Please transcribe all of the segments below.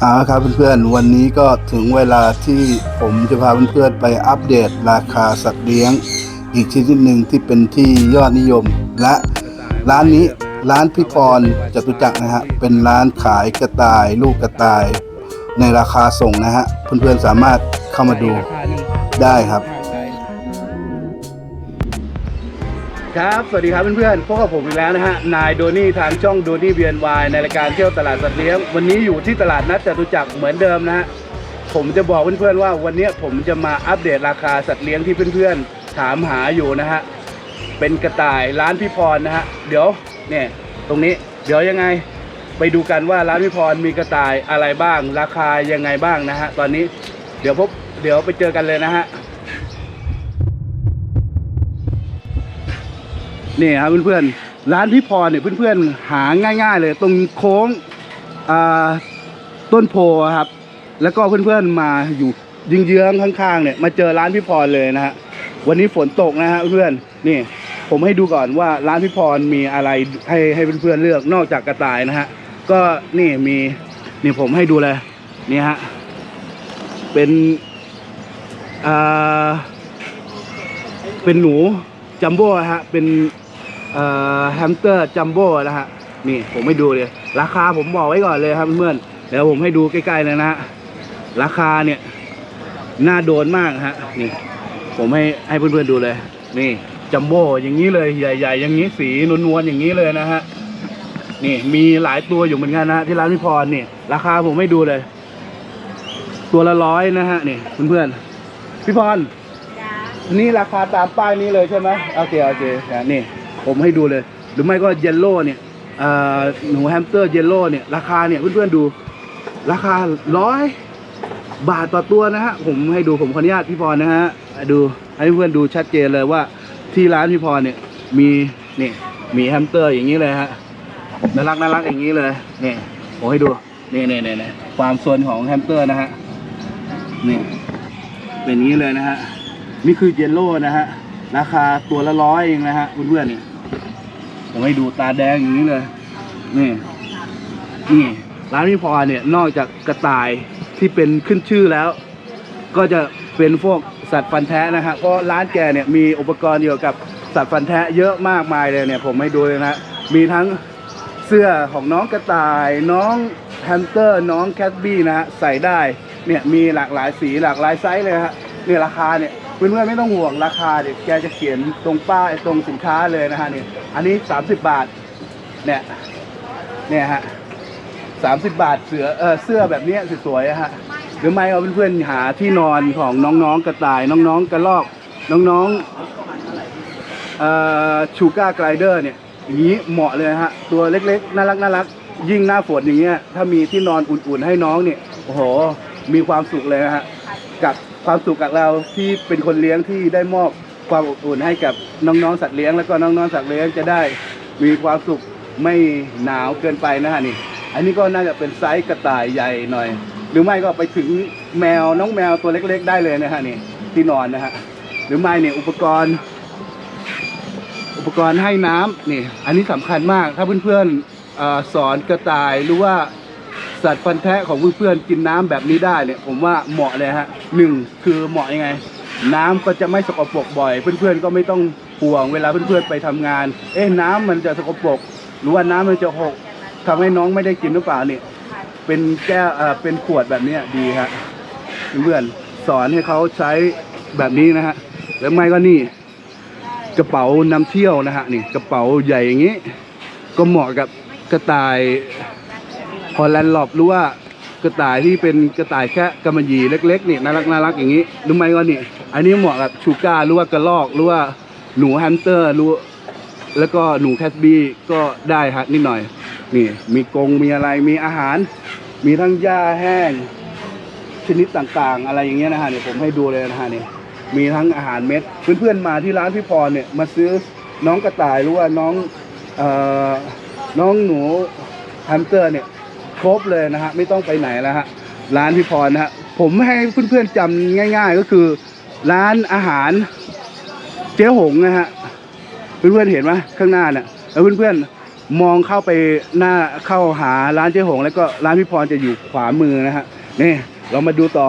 เอาละครับเพื่อนๆ วันนี้ก็ถึงเวลาที่ผมจะพาเพื่อนๆ ไปอัปเดตราคาสัตว์เลี้ยง อีกชนิดหนึ่งที่เป็นที่ยอดนิยม และร้านนี้ร้านพี่พรจตุจักรนะฮะเป็นร้านขายกระต่าย ลูกกระต่าย ในราคาส่งนะฮะเพื่อนๆสามารถเข้ามาดูได้ครับ ครับ สวัสดีครับเพื่อนๆ พบกับผมอีกแล้วนะฮะ นายโดนี่ทางช่องโดนี่เบียนวายในรายการเที่ยวตลาดสัตว์เลี้ยง วันนี้อยู่ที่ตลาดนัดจตุจักรเหมือนเดิมนะฮะ ผมจะบอกเพื่อนๆว่าวันนี้ผมจะมาอัปเดตราคาสัตว์เลี้ยงที่เพื่อนๆ ถามหาอยู่นะฮะ เป็นกระต่ายร้านพี่พรนะฮะ เดี๋ยวเนี่ยตรงนี้เดี๋ยวยังไงไปดูกันว่าร้านพี่พรมีกระต่ายอะไรบ้าง ราคายังไงบ้างนะฮะ ตอนนี้เดี๋ยวพบเดี๋ยวไปเจอกันเลยนะฮะ นี่ครับเพื่อนๆร้านพี่พรเนี่ยเพื่อนๆหาง่าย ๆ เลย ตรงโค้งต้นโพครับ แล้วก็เพื่อนๆมาอยู่ยิงเยื้องข้างๆเนี่ยมาเจอร้านพี่พรเลยนะฮะวันนี้ฝนตกนะฮะเพื่อนๆนี่ผมให้ดูก่อนว่าร้านพี่พรมีอะไรให้ให้เพื่อนๆเลือกนอกจากกระต่ายนะฮะก็นี่มีนี่ผมให้ดูเลยนี่ฮะเป็นอ่าเป็นหนูจัมโบ้ฮะเป็น แฮมสเตอร์จัมโบ้นะฮะนี่ผมให้ดูเลย ราคาผมบอกไว้ก่อนเลยครับเพื่อนๆเดี๋ยวผมให้ดูใกล้ๆเลยนะฮะราคาเนี่ยน่าโดนมากฮะนี่ผมให้ให้เพื่อนๆดูเลย นี่จัมโบ้อย่างนี้เลยใหญ่ ๆ อย่างนี้สีนวลๆอย่างนี้เลยนะฮะนี่มีหลายตัวอยู่เหมือนกันนะที่ร้านพี่พรนี่ราคาผมให้ดูเลย ตัวละร้อยนะฮะนี่เพื่อนๆพี่พรนี่ราคาตามป้ายนี้เลยใช่ไหมโอเคโอเคนะนี่ ผมให้ดูเลย หรือไม่ก็เยลโล่เนี่ยหนูแฮมสเตอร์เยลโล่เนี่ยราคาเนี่ยเพื่อนๆดู ราคาร้อยบาทต่อตัวนะฮะผมให้ดูผมขออนุญาตพี่พรนะฮะดูให้เพื่อนดูชัดเจนเลยว่าที่ร้านพี่พรเนี่ยมีนี่มีแฮมสเตอร์อย่างนี้เลยฮะน่ารักน่ารักอย่างนี้เลยนี่ผมให้ดูนี่นี่นี่นี่ความส่วนของแฮมสเตอร์นะฮะนี่เป็นอย่างนี้เลยนะฮะนี่คือเยลโล่นะฮะราคาตัวละร้อยเองนะฮะเพื่อนๆนี่ ผมให้ดูตาแดงอย่างนี้เลย นี่ นี่ ร้านพี่พรเนี่ย นอกจากกระต่ายที่เป็นขึ้นชื่อแล้ว ก็จะเป็นพวกสัตว์ฟันแท้นะฮะเพราะร้านแกเนี่ยมีอุปกรณ์เกี่ยวกับสัตว์ฟันแท้เยอะมากมายเลยเนี่ย ผมให้ดูเลยนะฮะมีทั้งเสื้อของน้องกระต่ายน้องแฮมสเตอร์น้องแคทบี้นะฮะใส่ได้เนี่ยมีหลากหลายสีหลากหลายไซส์เลยฮะเนี่ยราคาเนี่ย เพื่อนๆไม่ต้องห่วงราคาเนี่ยแกจะเขียนตรงป้ายตรงสินค้าเลยนะฮะนี่อันนี้ 30 บาทเนี่ยเนี่ยฮะสามสิบบาทเสือเออเสื้อแบบเนี้ยสวยๆอะฮะหรือไม่เอาเพื่อนๆหาที่นอนของน้องๆกระต่ายน้องๆกระรอกน้องๆเอ่อชูการ์ไกลเดอร์เนี่ยอย่างนี้เหมาะเลยฮะตัวเล็กๆน่ารักน่ารักยิ่งหน้าฝนอย่างเงี้ยถ้ามีที่นอนอุ่นๆให้น้องเนี่ยโอ้โหมีความสุขเลยฮะกับ ความสุขกับเราที่เป็นคนเลี้ยงที่ได้มอบความอบอุ่นให้กับน้องๆสัตว์เลี้ยงแล้วก็น้องๆสัตว์เลี้ยงจะได้มีความสุขไม่หนาวเกินไปนะฮะนี่ อันนี้ก็น่าจะเป็นไซส์กระต่ายใหญ่หน่อย หรือไม่ก็ไปถึงแมวน้องแมวตัวเล็กๆ ได้เลยนะฮะนี่ที่นอนนะฮะหรือไม่เนี่ยอุปกรณ์ อุปกรณ์ให้น้ำนี่ อันนี้สำคัญมากถ้าเพื่อนๆอสอนกระต่ายหรือว่า สัตว์ฟันแทะของเพื่อนๆกินน้ำแบบนี้ได้เนี่ยผมว่าเหมาะเลยฮะหนึ่งคือเหมาะยังไง น้ำก็จะไม่สกปรกบ่อย เพื่อนๆก็ไม่ต้องห่วงเวลาเพื่อนๆไปทำงาน เอ๊ะน้ำมันจะสกปรกหรือว่าน้ำมันจะหกทำให้น้องไม่ได้กินหรือเปล่าเนี่ยเป็นแก้วเอ่อเป็นขวดแบบนี้ดีฮะเพื่อนๆสอนให้เขาใช้แบบนี้นะฮะแล้วไม่ก็นี่กระเป๋านำเที่ยวนะฮะนี่กระเป๋าใหญ่อย่างนี้ ก็เหมาะกับกระต่าย ฮอลแลนด์ลอบหรือว่ากระต่ายที่เป็นกระต่ายแค่กำมะหยี่เล็กๆนี่น่ารักน่ารักอย่างนี้รือไหม่ก็นี่ อันนี้เหมาะกับชูการ์หรือว่ากระรอกหรือว่าหนูแฮมสเตอร์หรือแล้วก็หนูแคทบี้ก็ได้ฮะนิดหน่อย นี่มีกรงมีอะไรมีอาหาร มีทั้งหญ้าแห้ง ชนิดต่างๆ อะไรอย่างเงี้ยนะฮะเนี่ยผมให้ดูเลยนะฮะเนี่ยมีทั้งอาหารเม็ด เพื่อนๆมาที่ร้านพี่พรเนี่ยมาซื้อน้องกระต่ายหรือว่าน้องเอ่อน้องหนูแฮมสเตอร์เนี่ย รบเลยนะฮะไม่ต้องไปไหนแล้วฮะร้านพี่พรนะฮะผมให้เพื่อนๆจำง่าย ๆ ก็คือ ร้านอาหารเจ๊หงนะฮะเพื่อนๆเห็นไหมข้างหน้าเนี่ยแล้วเพื่อนๆมองเข้าไปหน้าเข้าหาร้านเจ๊หง แล้วก็ร้านพี่พรจะอยู่ขวามือนะฮะนี่เรามาดูต่อ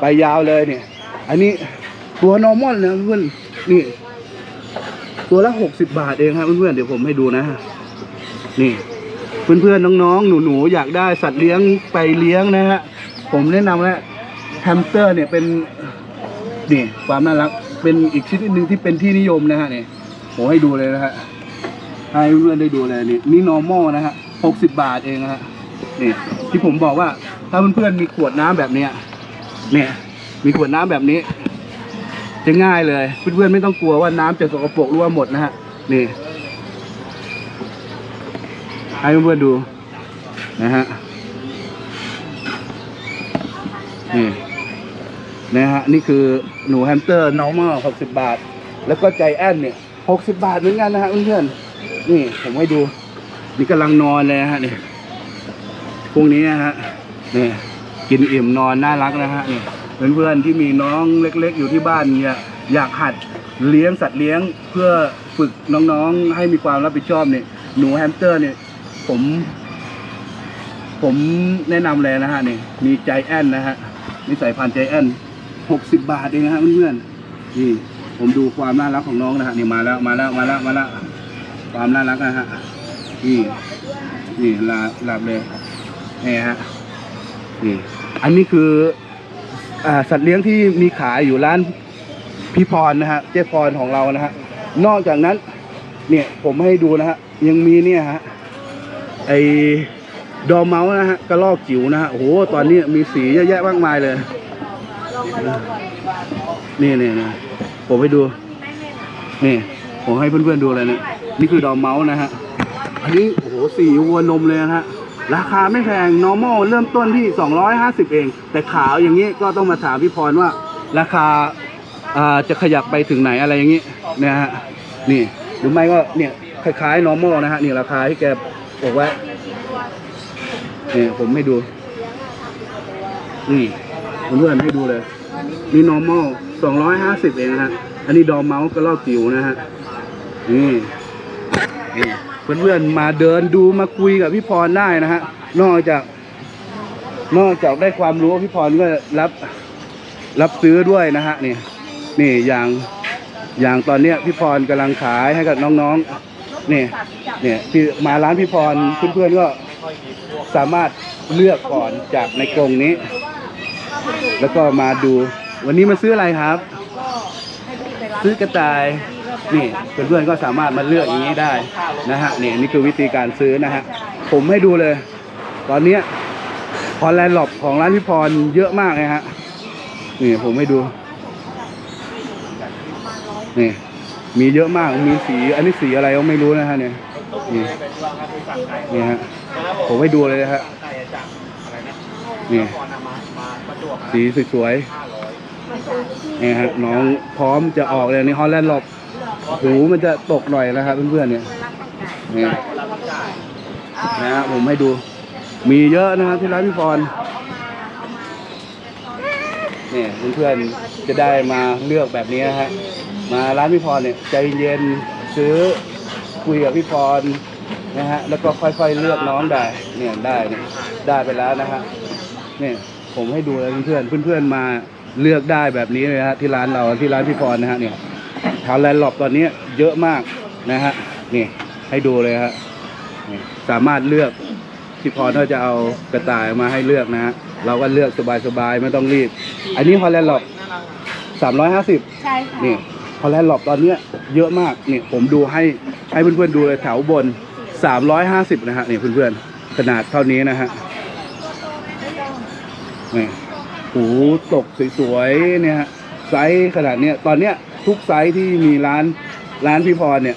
ไปยาวเลยเนี่ย อันนี้ตัว normal นะเพื่อนนี่ ตัวละหกสิบาทเองครับเพื่อนๆเดี๋ยวผมให้ดูนะฮะนี่ เพื่อนๆน้องๆหนูๆอยากได้สัตว์เลี้ยงไปเลี้ยงนะฮะผมแนะนำแล้วแฮมสเตอร์เนี่ยเป็นนี่ความน่ารักเป็นอีกชนิดหนึ่งที่เป็นที่นิยมนะฮะนี่ผมให้ดูเลยนะฮะให้เพื่อนได้ดูเลยนี่นี่ normal นะฮะหกสิบาทเองนะฮะนี่ที่ผมบอกว่าถ้าเพื่อนๆมีขวดน้ำแบบเนี้ยเนี่ยมีขวดน้ำแบบนี้ จะง่ายเลยเพื่อนๆไม่ต้องกลัวว่าน้ำจะสกปรกหรือว่าหมดนะฮะนี่ ให้เพื่อนๆดูนะฮะนี่นะฮะนี่คือหนูแฮมสเตอร์ normal 60 บาท แล้วก็ใจแอนเนี่ย 60 บาทเหมือนกันนะฮะเพื่อนๆนี่ผมให้ดู นี่กำลังนอนเลยนะฮะนี่พวกนี้นะฮะนี่กินอิ่มนอนน่ารักนะฮะนี่เพื่อนๆที่มีน้องเล็กๆ อยู่ที่บ้านเนี่ยอยากหัดเลี้ยงสัตว์เลี้ยงเพื่อฝึกน้องๆ ให้มีความรับผิดชอบเนี่ยหนูแฮมสเตอร์เนี่ย ผม ผมแนะนำเลยนะฮะนี่มีใจแอนนะฮะนี่ใสายพันใจแอนหกสิบบาทเองนะฮะเพื่อนๆนี่ผมดูความน่ารักของน้องนะฮะนี่มาแล้วมาแล้วมาแล้วมาแล้วความน่ารักนะฮะนี่นี่ลาหลับเลยนี่ฮะนี่อันนี้คืออ่าสัตว์เลี้ยงที่มีขายอยู่ร้านพี่พรนะฮะเจ๊พรของเรานะฮะนอกจากนั้น เนี่ยผมให้ดูนะฮะยังมีเนี่ยฮะ ไอ้ดอร์เมาส์นะฮะกระลอกจิ๋วนะฮะโอ้โหตอนนี้มีสีเยอะแยะมากมายเลย นี่นี่นี่ผมให้ดู นี่ ผมให้เพื่อนๆดูเลยเนี่ยนี่คือดอร์เมาส์นะฮะอันนี้โอ้โหสีวัวนมเลยนะฮะราคาไม่แพง normal เริ่มต้นที่ 250 เอง แต่ขาวอย่างนี้ก็ต้องมาถามพี่พรว่า ราคาอ่าจะขยับไปถึงไหนอะไรอย่างนี้นะฮะนี่หรือไม่ก็เนี่ยคล้ายๆ normal นะฮะนี่ราคาที่แก บอกไว้นี่ยผมให้ดู นี่เพื่อนๆให้ดูเลยนี่ normal 250เองนะฮะ อันนี้ดอมเมาส์กระลอกจิ๋วนะฮะ นี่นี่เพื่อนๆมาเดินดูมาคุยกับพี่พรได้นะฮะ นอกจาก นอกจากได้ความรู้พี่พรก็รับรับซื้อด้วยนะฮะนี่ นี่อย่างอย่างตอนเนี้ยพี่พรกำลังขายให้กับน้องๆ นี่เนี่ยที่มาร้านพี่พรเพื่อนๆก็สามารถเลือกก่อนจากในกรงนี้ แล้วก็มาดู วันนี้มาซื้ออะไรครับ ซื้อกระต่ายนี่เพื่อนๆก็สามารถมาเลือกอย่างนี้ได้นะฮะนี่นี่คือวิธีการซื้อนะฮะผมให้ดูเลย ตอนเนี้ยพอแลนด์หลบของร้านพี่พรเยอะมากเลยฮะนี่ผมให้ดูนี่ มีเยอะมากมีสีอันนี้สีอะไรก็ไม่รู้นะฮะเนี่ยนี่นี่ฮะผมให้ดูเลยนะฮะนี่สีสวยๆนี่ฮะน้องพร้อมจะออกเลยนี่ฮอลแลนด์หลบหูมันจะตกหน่อยนะครับเพื่อนๆเนี่ยนี่นะฮะผมให้ดู มีเยอะนะครับที่ร้านพี่พรนี่เพื่อนๆจะได้มาเลือกแบบนี้นะฮะ มาร้านพี่พรเนี่ยใจเย็นซื้อคุยกับพี่พรนะฮะแล้วก็ค่อยๆเลือกน้องได้เนี่ยได้เนี่ยได้ไปแล้วนะฮะเนี่ยผมให้ดูเลยเพื่อนๆเพื่อนๆมาเลือกได้แบบนี้เลยฮะที่ร้านเราที่ร้านพี่พรนะฮะเนี่ยทาวแลนด์หลบตอนนี้เยอะมากนะฮะนี่ให้ดูเลยฮะนี่สามารถเลือกพี่พรก็จะเอากระต่ายมาให้เลือกนะฮะเราก็เลือกสบายๆไม่ต้องรีบ อันนี้ฮอลแลนด์หลบสามร้อยห้าสิบใช่ค่ะนี่ ฮอลแลนด์หลบตอนเนี้ยเยอะมากนี่ผมดูให้ให้เพื่อนๆดูเลยแถวบน 350 นะฮะนี่เพื่อนๆขนาดเท่านี้นะฮะนี่หูตกสวยๆเนี่ยฮะไซส์ขนาดเนี้ยตอนเนี้ยทุกไซส์ที่มีร้านร้านพี่พรเนี่ย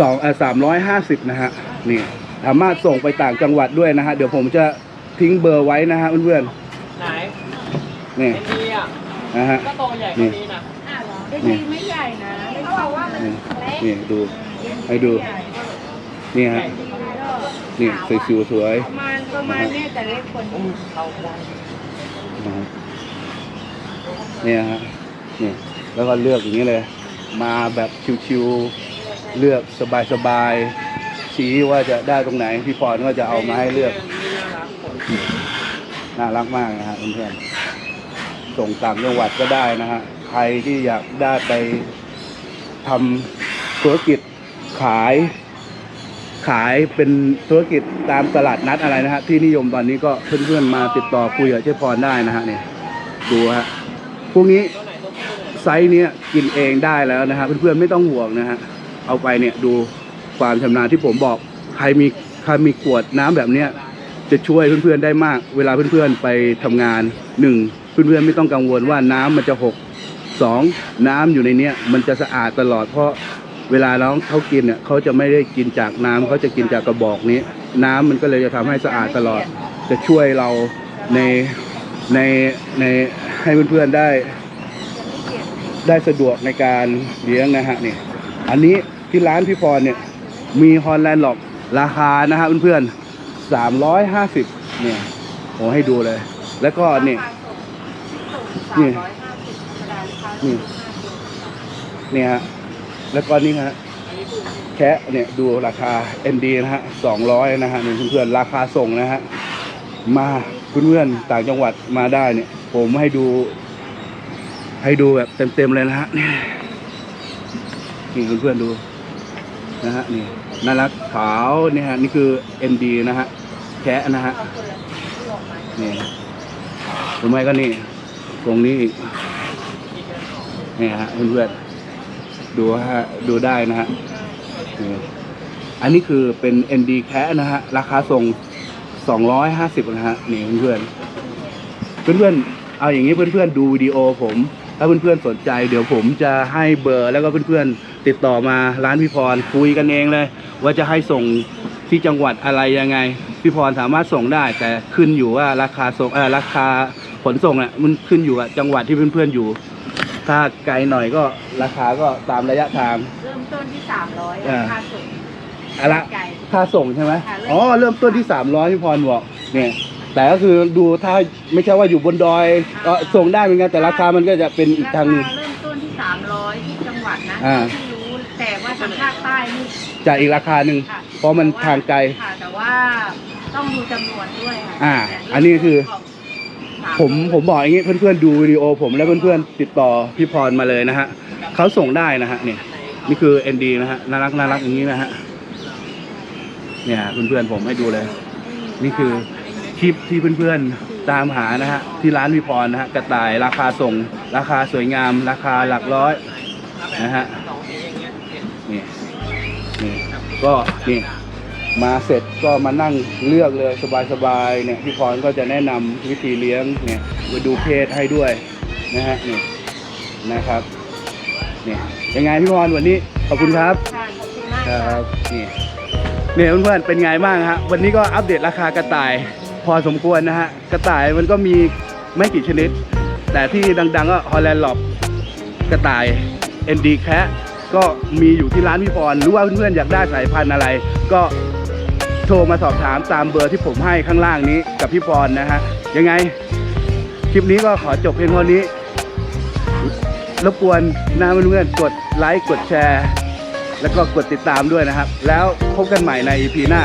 สองเอ่อสามร้อยห้าสิบนะฮะนี่สามารถส่งไปต่างจังหวัดด้วยนะฮะ เดี๋ยวผมจะทิ้งเบอร์ไว้นะฮะเพื่อนไหนๆนี่ไอ้นี่อะนะฮะก็โตใหญ่กว่านี้นะอะ เหรอเด็กดีไม่ใหญ่นะเขาบอกว่ามันนี่เล็กนี่ดูให้ดู นี่ฮะนี่สวยๆสวยประมาณประมาณเนี้ยแต่เล็กกว่านี้ๆนะครับเนี่ยฮะนี่แล้วก็เลือกอย่างนี้เลย มาแบบชิวๆเลือกสบายๆชี้ว่าจะได้ตรงไหนพี่พรก็จะเอามาให้เลือก น่ารักมากนะฮะเพื่อนๆส่งต่างจังหวัดก็ได้นะฮะ ใครที่อยากได้ไปทำธุรกิจขาย ขายเป็นธุรกิจตามตลาดนัดอะไรนะฮะที่นิยมตอนนี้ก็เพื่อนๆมาติดต่อคุยกับเจ๊พรได้นะฮะเนี่ยดูฮะพวกนี้ไซส์เนี้ยกินเองได้แล้วนะฮะเพื่อนๆไม่ต้องห่วงนะฮะเอาไปเนี่ยดูความชำนาญที่ผมบอกใครมีใครมีขวดน้ำแบบเนี้ยจะช่วยเพื่อนๆได้มาก เวลาเพื่อนๆไปทำงานหนึ่งเพื่อนๆไม่ต้องกังวลว่าน้ำมันจะหก สองน้ำอยู่ในเนี้ยมันจะสะอาดตลอดเพราะเวลาน้องเขากินเนี่ยเขาจะไม่ได้กินจากน้ำเขาจะกินจากกระบอกนี้ น้ำมันก็เลยจะทำให้สะอาดตลอด จะช่วยเราในในในให้เพื่อนๆได้ ได้สะดวกในการเลี้ยงนะฮะนี่อันนี้ที่ร้านพี่พรเนี่ยมีฮอลแลนด์หลอกราคานะฮะเพื่อนๆสามร้อยห้าสิบเนี่ยโอ้ให้ดูเลย แล้วก็นี่ นี่ นี่ เนี่ยฮะแล้วก็นี่ฮะแคะเนี่ยดูราคา ND นะฮะสองร้อยนะฮะเพื่อนๆราคาส่งนะฮะมาเพื่อนๆต่างจังหวัดมาได้เนี่ย ผมให้ดู ให้ดูแบบเต็มๆเลยนะฮะนี่เพื่อนๆดูนะฮะนี่น่ารักขาวเนี่ยฮะนี่คือ ND นะฮะแคะนะฮะนี่หรือไม่ก็นี่ตรงนี้อีก นี่ฮะเพื่อนๆดูฮะดูได้นะฮะนี่อันนี้คือเป็น ND แคะนะฮะ ราคาส่ง 250นะฮะนี่เพื่อนๆเพื่อนๆเอาอย่างนี้เพื่อนๆดูวิดีโอผม ถ้าเพื่อนๆสนใจเดี๋ยวผมจะให้เบอร์แล้วก็เพื่อนๆติดต่อมาร้านพี่พรคุยกันเองเลย ว่าจะให้ส่งที่จังหวัดอะไรยังไง พี่พรสามารถส่งได้ แต่ขึ้นอยู่ว่าราคาส่งเออราคาขนส่งอะมันขึ้นอยู่กับจังหวัดที่เพื่อนๆอยู่ ถ้าไกลหน่อยก็ราคาก็ตามระยะทาง เริ่มต้นที่สามร้อยอ่า ค่าส่งอะไรไก่ค่าส่งใช่ไหมค่ะเริ่ม อ๋อ เริ่มต้นที่สามร้อยพี่พรบอกเนี่ย แต่ก็คือดูถ้าไม่ใช่ว่าอยู่บนดอยก็ส่งได้เหมือนกันแต่ราคามันก็จะเป็นอีกทางหนึ่งรคเริ่มต้นที่สามร้อยที่จังหวัดนะอ่า ที่รู้แต่ว่าทางภาคใต้นี่จากอีกราคาหนึ่งค่ะเพราะมันทางไกล ค่ะแต่ว่าต้องดูจำนวนด้วยค่ะอ่าแต่อันนี้คือสา ผมผมบอกอย่างนี้เพื่อนๆดูวิดีโอ ผมแล้วเพื่อนๆติดต่อพี่พรมาเลยนะฮะเขาส่งได้นะฮะเนี่ยนี่คือ ND นะฮะน่ารักน่ารักอย่างนี้นะฮะเนี่ยเพื่อนๆผมให้ดูเลย นี่คือคลิปที่เพื่อนๆตามหานะฮะที่ร้านพี่พรนะฮะกระต่ายราคาส่ง ราคาสวยงาม ราคาหลักร้อยนะฮะนี่นี่ก็นี่ มาเสร็จก็มานั่งเลือกเลยสบายๆเนี่ยพี่พรก็จะแนะนำวิธีเลี้ยงเนี่ยไปดูเพศให้ด้วยนะฮะนี่นะครับนี่ยังไงพี่พรวันนี้ขอบคุณครับ ค่ะขอบคุณมากคค่ะ รับนี่เนี่ยเพื่อนๆเป็นไงบ้างฮะวันนี้ก็อัปเดตราคากระต่าย พอสมควรนะฮะกระต่ายมันก็มีไม่กี่ชนิด แต่ที่ดังๆก็ฮอลแลนด์หลอบกระต่ายเอ็นดีแคะก็มีอยู่ที่ร้านพี่พรหรือว่าเพื่อนๆอยากได้สายพันธุ์อะไร ก็ โทรมาสอบถามตามเบอร์ที่ผมให้ข้างล่างนี้กับพี่พรนะฮะ ยังไง คลิปนี้ก็ขอจบเพียงเท่านี้รบกวนนะเพื่อนๆกดไลค์กดแชร์ แล้วก็กดติดตามด้วยนะครับ แล้วพบกันใหม่ใน EP หน้า